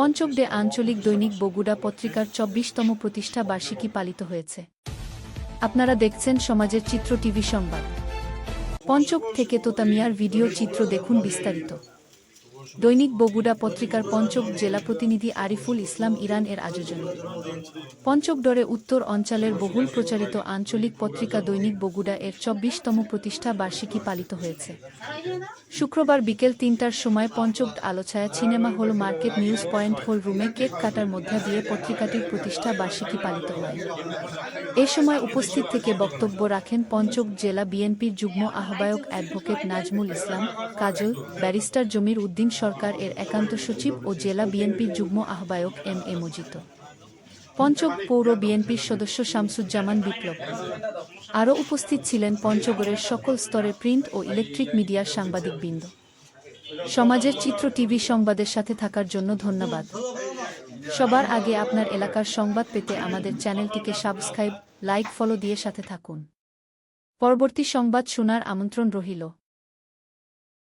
পঞ্চম ডে আঞ্চলিক দৈনিক বগুড়া পত্রিকার চব্বিশতম প্রতিষ্ঠা বার্ষিকী পালিত হয়েছে। আপনারা দেখছেন সমাজের চিত্র টিভি সংবাদ। পঞ্চক থেকে তোতামিয়ার ভিডিও চিত্র দেখুন বিস্তারিত। দৈনিক বগুড়া পত্রিকার পঞ্চক জেলা প্রতিনিধি আরিফুল ইসলাম ইরান এর আয়োজনে। পঞ্চক ডরে উত্তর অঞ্চলের বহুল প্রচারিত আঞ্চলিক পত্রিকা দৈনিক বগুড়া এর চব্বিশতম প্রতিষ্ঠা বার্ষিকী পালিত হয়েছে। শুক্রবার বিকেল তিনটার সময় পঞ্চক আলোছায়া cinema hall market news point hall রুমে কেক কাটার মধ্যে দিয়ে পত্রিকাটির প্রতিষ্ঠা বার্ষিকী পালিত হয়। এ সময় উপস্থিত থেকে বক্তব্য রাখেন পঞ্চক জেলা বিএনপির যুগ্ম আহ্বায়ক অ্যাডভোকেট নাজমুল ইসলাম, কাজল, ব্যারিস্টার জমির উদ্দিন সরকার এর একান্ত সচিব ও জেলা বিএনপির যুগ্ম আহ্বায়ক এম এ মজিত পঞ্চক পৌর বিএনপির সদস্য শামসুজ্জামান বিপ্লব। আরও উপস্থিত ছিলেন পঞ্চগড়ের সকল স্তরের প্রিন্ট ও ইলেকট্রিক মিডিয়ার সাংবাদিকবৃন্দ। সমাজের চিত্র টিভি সংবাদের সাথে থাকার জন্য ধন্যবাদ। সবার আগে আপনার এলাকার সংবাদ পেতে আমাদের চ্যানেলটিকে সাবস্ক্রাইব, লাইক, ফলো দিয়ে সাথে থাকুন। পরবর্তী সংবাদ শোনার আমন্ত্রণ রহিল